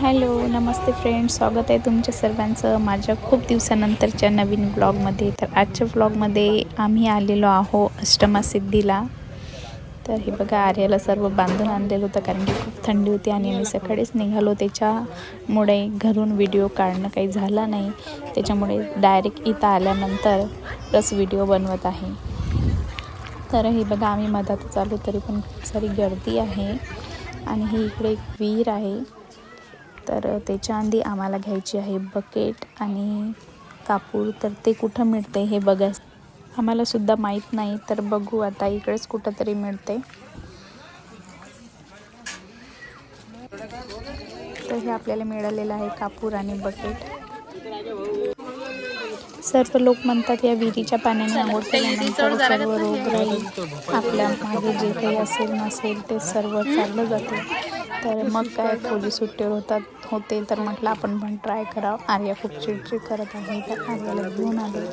Hello नमस्ते friend स्वागत आहे तुमच्या सर्वांचं माझ्या खूप दिवसानंतरच्या नवीन ब्लॉगमध्ये. तर आजच्या ब्लॉगमध्ये आम्ही आलेलो आहो अष्टमा सिद्धीला. तर हे बघा आर्याला सर्व बांधून आणलेलं होतं कारण की खूप थंडी होती आणि आम्ही सकाळीच निघालो. त्याच्यामुळे घरून व्हिडिओ काढणं काही झालं नाही. त्याच्यामुळे डायरेक्ट इथं आल्यानंतर प्लस व्हिडिओ बनवत आहे. तर हे बघा आम्ही मधातच आलो तरी पण खूप सारी गर्दी आहे. आणि ही इकडे एक विहीर आहे. तर त्याच्या आधी आम्हाला घ्यायची आहे बकेट आणि कापूर. तर ते कुठं मिळते हे बघा. आम्हाला सुद्धा माहीत नाही तर बघू आता इकडेच कुठंतरी मिळते. तर हे आपल्याला मिळालेलं आहे कापूर आणि बकेट. सर्व लोक म्हणतात या विहिरीच्या पाण्याने आंघोळ केल्यानंतर सर्व रोग राहील. आपल्या मागे जे काही असेल नसेल ते सर्व चाललं जाते. तर मग काय फौजी सुट्टीवर होतात होते तर म्हटलं आपण पण ट्राय करावं आर्या खूप चिडचिड करत आहे तर आर्याला घेऊन आले.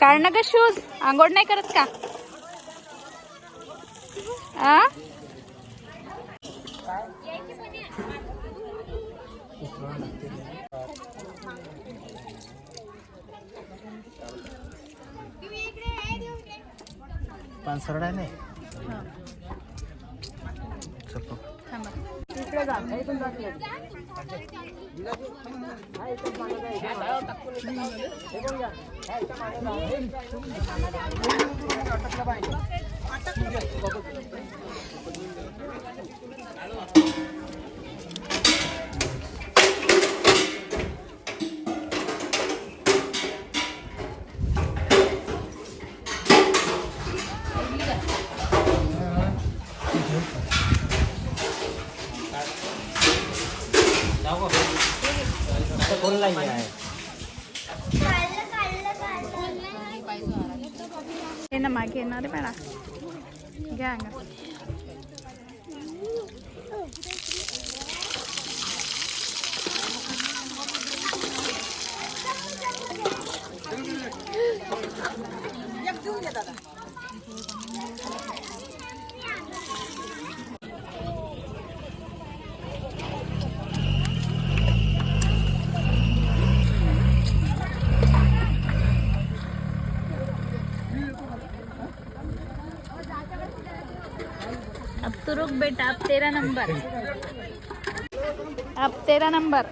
काढ ना ग शूज आंघोळ नाही करत का? आ? पानसरडा आहे नाही चल बघ. आता कोण नाही आहे हे ना मागे येणार आहे मॅडा घ्या अंगा अब तो रुक बेटा अब तेरा नंबर। अब तेरा नंबर।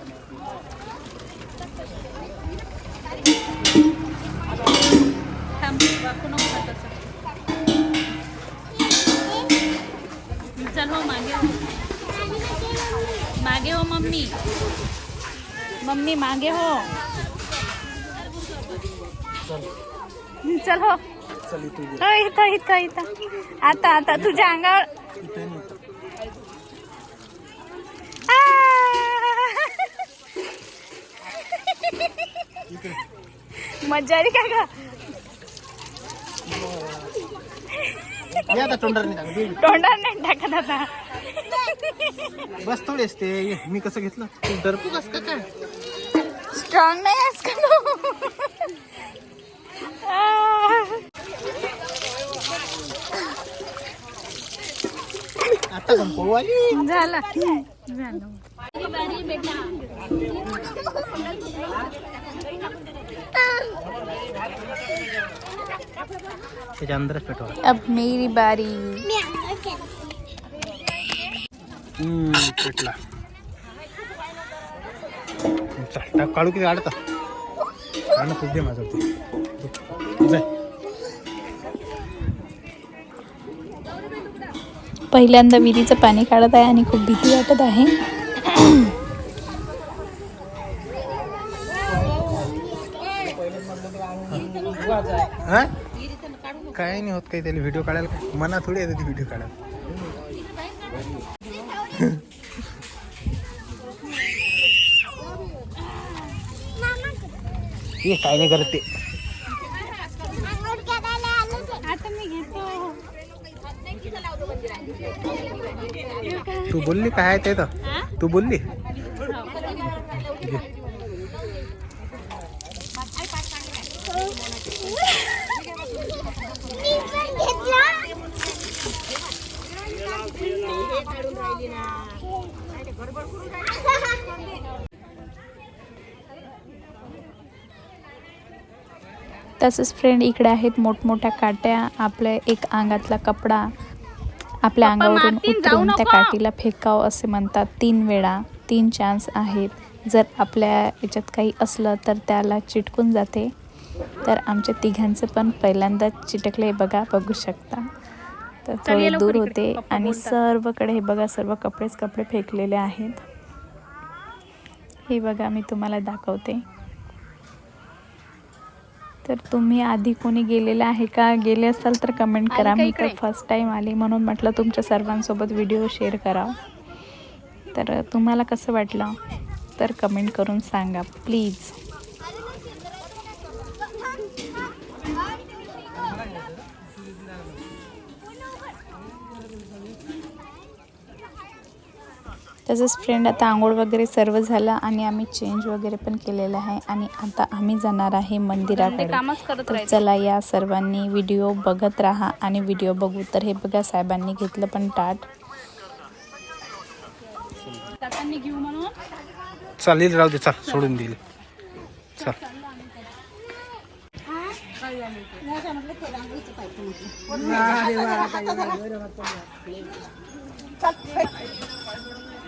थांब वाकू चल हो मागे हो. मागे हो मम्मी. मम्मी मागे हो. चल हो. हो, इथं इथं इथं. आता आता तुझ्या अंगावर. इथे नाही इथं. इकडे. मजा आली का ग? तोंडावर नाही टाकत. नाही आता. बस थोडेच ते. मी कसं घेतलं? तू डरपू कस का काय? स्ट्रॉंग नाही आहेस का आता पण पळू आली झालं. झालं त्याच्या अंदरच पेटवा. अब मेरी बारी. हम्म, पेटला. चल टाक काढू किती काढता काढ तू दे माझं. ते जाय. पहिल्यांदा विहिरीचं पाणी काढत आहे आणि खूप भीती वाटत आहे. काय नाही होत काही त्याला व्हिडिओ काढायला. काय मना थोडी येते ती व्हिडिओ काढायला. ये काय नाही करत ते आता मी घेतो तू बोलली काय ते तर? तू बोलली? तसंच फ्रेंड इकडे आहेत मोठमोठ्या काट्या आपल्या एक अंगातला कपडा. आपल्या अंगावरून उतरून त्या काठीला फेकावं असे म्हणतात. तीन वेळा तीन चान्स आहेत. जर आपल्या याच्यात काही असलं तर त्याला चिटकून जाते. तर आमच्या तिघांचं पण पहिल्यांदाच चिटकले बघा बघू शकता. तर थोडे दूर होते आणि सर्वकडे हे बघा सर्व कपडेच कपडे फेकलेले आहेत. हे बघा मी तुम्हाला दाखवते. तर तुम्ही आधी कोणी गेलेलं आहे का? गेले असाल तर कमेंट करा. मी तर फर्स्ट टाईम आली म्हणून म्हटलं तुमच्या सर्वांसोबत व्हिडिओ शेअर करा तर तुम्हाला कसं वाटलं? तर कमेंट करून सांगा प्लीज तसंच फ्रेंड आता आंघोळ वगैरे सर्व झालं आणि आम्ही चेंज वगैरे पण केलेलं आहे आणि आता आम्ही जाणार आहे मंदिराकडे. तर चला या सर्वांनी व्हिडिओ बघत राहा आणि व्हिडिओ बघू. तर हे बघा साहेबांनी घेतलं पण ताट. चालेल राहू दे चल सोडून दिली चल.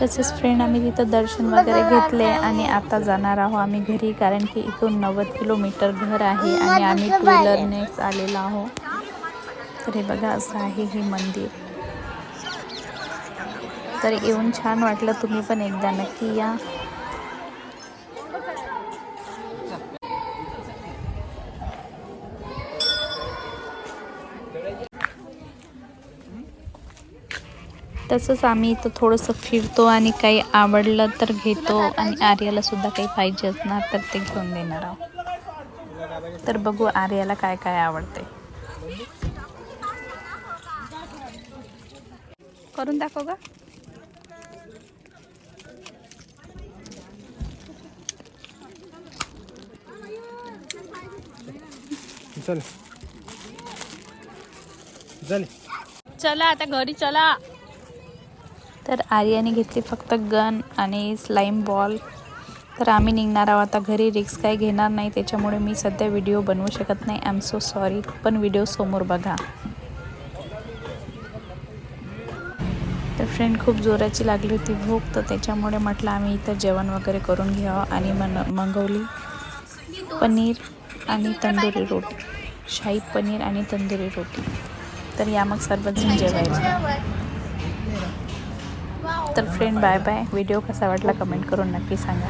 तसेच फ्रेंड आम्ही तिथं दर्शन वगैरे घेतले आणि आता जाणार आहोत आम्ही घरी कारण की इथून नव्वद किलोमीटर घर आहे आणि आम्ही टू व्हीलरनेच आलेलो आहोत. तर हे बघा असं आहे हे मंदिर. तर येऊन छान वाटलं तुम्ही पण एकदा नक्की या. तसंच आम्ही इथं थोडंसं फिरतो आणि काही आवडलं तर घेतो आणि आर्याला सुद्धा काही पाहिजे असणार तर ते घेऊन देणार आहोत. तर बघू आर्याला काय काय आवडते करून दाखव का चल. चल. चला आता घरी चला. तर आर्याने घेतली फक्त गन आणि स्लाईम बॉल तर आम्ही निघणार आहोत. आता घरी रिक्स काही घेणार नाही. त्याच्यामुळे मी सध्या व्हिडिओ बनवू शकत नाही. आय एम सो सॉरी पण व्हिडिओ समोर बघा. तर फ्रेंड खूप जोराची लागली होती भूक. तर त्याच्यामुळे म्हटलं आम्ही इथं जेवण वगैरे करून घ्यावं आणि मन मागवली. पनीर आणि तंदुरी रोटी. शाही पनीर आणि तंदुरी रोटी. तर या मग सर्वजण जेवायला. तर फ्रेंड बाय बाय व्हिडिओ कसा वाटला कमेंट करून नक्की सांगा.